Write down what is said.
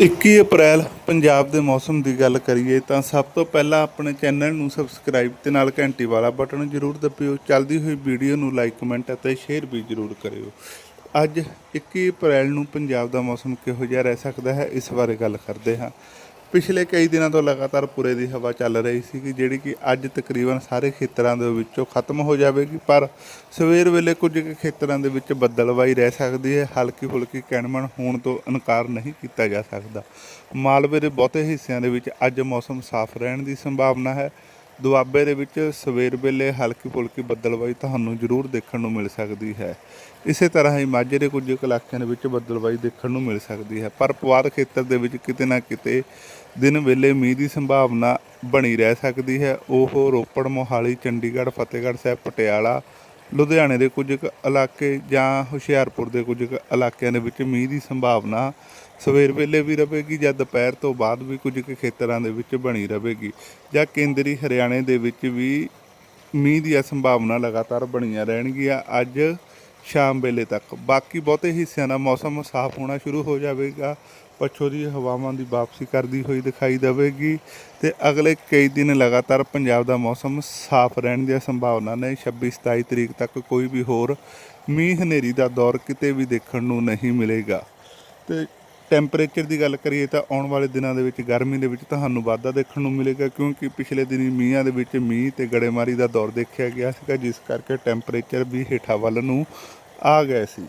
21 ਅਪ੍ਰੈਲ ਪੰਜਾਬ ਦੇ ਮੌਸਮ ਦੀ ਗੱਲ ਕਰੀਏ ਤਾਂ ਸਭ ਤੋਂ ਪਹਿਲਾਂ ਆਪਣੇ ਚੈਨਲ ਨੂੰ ਸਬਸਕ੍ਰਾਈਬ ਤੇ ਨਾਲ ਘੰਟੀ ਵਾਲਾ ਬਟਨ ਜ਼ਰੂਰ ਦਬਿਓ। ਚੱਲਦੀ ਹੋਈ ਵੀਡੀਓ ਨੂੰ ਲਾਈਕ, ਕਮੈਂਟ ਅਤੇ ਸ਼ੇਅਰ ਵੀ ਜ਼ਰੂਰ ਕਰਿਓ। ਅੱਜ 21 ਅਪ੍ਰੈਲ ਨੂੰ ਪੰਜਾਬ ਦਾ ਮੌਸਮ ਕਿਹੋ ਜਿਹਾ ਰਹਿ ਸਕਦਾ ਹੈ, ਇਸ ਬਾਰੇ ਗੱਲ ਕਰਦੇ ਹਾਂ। ਪਿਛਲੇ ਕਈ ਦਿਨਾਂ ਤੋਂ ਲਗਾਤਾਰ ਪੂਰੇ ਦੀ ਹਵਾ ਚੱਲ ਰਹੀ ਸੀ ਕਿ ਜਿਹੜੀ ਕਿ ਅੱਜ ਤਕਰੀਬਨ ਸਾਰੇ ਖੇਤਰਾਂ ਦੇ ਵਿੱਚੋਂ ਖਤਮ ਹੋ ਜਾਵੇਗੀ, ਪਰ ਸਵੇਰ ਵੇਲੇ ਕੁਝ ਕੁ ਖੇਤਰਾਂ ਦੇ ਵਿੱਚ ਬੱਦਲਵਾਈ ਰਹਿ ਸਕਦੀ ਹੈ। ਹਲਕੀ ਫੁਲਕੀ ਕਣਮਣ ਹੋਣ ਤੋਂ ਇਨਕਾਰ ਨਹੀਂ ਕੀਤਾ ਜਾ ਸਕਦਾ। ਮਾਲਵੇ ਦੇ ਬਹੁਤੇ ਹਿੱਸਿਆਂ ਦੇ ਵਿੱਚ ਅੱਜ ਮੌਸਮ ਸਾਫ਼ ਰਹਿਣ ਦੀ ਸੰਭਾਵਨਾ ਹੈ। ਦੁਆਬੇ ਦੇ ਵਿੱਚ ਸਵੇਰ ਵੇਲੇ ਹਲਕੀ ਫੁਲਕੀ ਬੱਦਲਵਾਈ ਤੁਹਾਨੂੰ ਜ਼ਰੂਰ ਦੇਖਣ ਨੂੰ ਮਿਲ ਸਕਦੀ ਹੈ। ਇਸੇ ਤਰ੍ਹਾਂ ਹੀ ਮਾਝੇ ਦੇ ਕੁਝ ਕੁ ਇਲਾਕਿਆਂ ਦੇ ਵਿੱਚ ਬੱਦਲਵਾਈ ਦੇਖਣ ਨੂੰ ਮਿਲ ਸਕਦੀ ਹੈ। ਪਰ ਪਵਾਰ ਖੇਤਰ ਦੇ ਵਿੱਚ ਕਿਤੇ ਨਾ ਕਿਤੇ ਦਿਨ ਵੇਲੇ ਮੀਂਹ ਦੀ ਸੰਭਾਵਨਾ ਬਣੀ ਰਹਿ ਸਕਦੀ ਹੈ। ਉਹ ਰੋਪੜ, ਮੋਹਾਲੀ, ਚੰਡੀਗੜ੍ਹ, ਫਤਿਹਗੜ੍ਹ ਸਾਹਿਬ, ਪਟਿਆਲਾ ਲੁਧਿਆਣੇ ਦੇ ਕੁਝ ਕੁ ਇਲਾਕੇ ਜਾਂ ਹੁਸ਼ਿਆਰਪੁਰ ਦੇ ਕੁਝ ਕੁ ਇਲਾਕਿਆਂ ਦੇ ਵਿੱਚ ਮੀਂਹ ਦੀ ਸੰਭਾਵਨਾ ਸਵੇਰ ਵੇਲੇ ਵੀ ਰਹੇਗੀ ਜਾਂ ਦੁਪਹਿਰ ਤੋਂ ਬਾਅਦ ਵੀ ਕੁਝ ਕੁ ਖੇਤਰਾਂ ਦੇ ਵਿੱਚ ਬਣੀ ਰਹੇਗੀ ਜਾਂ ਕੇਂਦਰੀ ਹਰਿਆਣੇ ਦੇ ਵਿੱਚ ਵੀ ਮੀਂਹ ਦੀਆਂ ਸੰਭਾਵਨਾ ਲਗਾਤਾਰ ਬਣੀਆਂ ਰਹਿਣਗੀਆਂ। ਅੱਜ ਸ਼ਾਮ ਵੇਲੇ ਤੱਕ। ਬਾਕੀ ਬਹੁਤੇ ਹਿੱਸਿਆਂ ਦਾ ਮੌਸਮ ਸਾਫ਼ ਹੋਣਾ ਸ਼ੁਰੂ ਹੋ ਜਾਵੇਗਾ। ਪੱਛੋ ਦੀ ਹਵਾਵਾਂ ਦੀ ਵਾਪਸੀ ਕਰਦੀ ਹੋਈ ਦਿਖਾਈ ਦੇਵੇਗੀ ਤੇ ਅਗਲੇ ਕਈ ਦਿਨ ਲਗਾਤਾਰ ਪੰਜਾਬ ਦਾ ਮੌਸਮ ਸਾਫ਼ ਰਹਿਣ ਦੀਆਂ ਸੰਭਾਵਨਾ ਨੇ। 26 27 ਤਰੀਕ ਤੱਕ ਕੋਈ ਵੀ ਹੋਰ ਮੀਂਹ ਹਨੇਰੀ ਦਾ ਦੌਰ ਕਿਤੇ ਵੀ ਦੇਖਣ ਨੂੰ ਨਹੀਂ ਮਿਲੇਗਾ। ਤੇ ਟੈਂਪਰੇਚਰ ਦੀ ਗੱਲ ਕਰੀਏ ਤਾਂ ਆਉਣ ਵਾਲੇ ਦਿਨਾਂ ਦੇ ਵਿੱਚ, ਗਰਮੀ ਦੇ ਵਿੱਚ ਤੁਹਾਨੂੰ ਵਾਧਾ ਦੇਖਣ ਨੂੰ ਮਿਲੇਗਾ, ਕਿਉਂਕਿ ਪਿਛਲੇ ਦਿਨੀ ਮੀਂਹਾਂ ਦੇ ਵਿੱਚ ਮੀਂਹ ਤੇ ਗੜੇਮਾਰੀ ਦਾ ਦੌਰ ਦੇਖਿਆ ਗਿਆ ਸੀਗਾ, ਜਿਸ ਕਰਕੇ ਟੈਂਪਰੇਚਰ ਵੀ ਹੇਠਾਂ ਵੱਲ ਨੂੰ ਆ ਗਏ ਸੀ।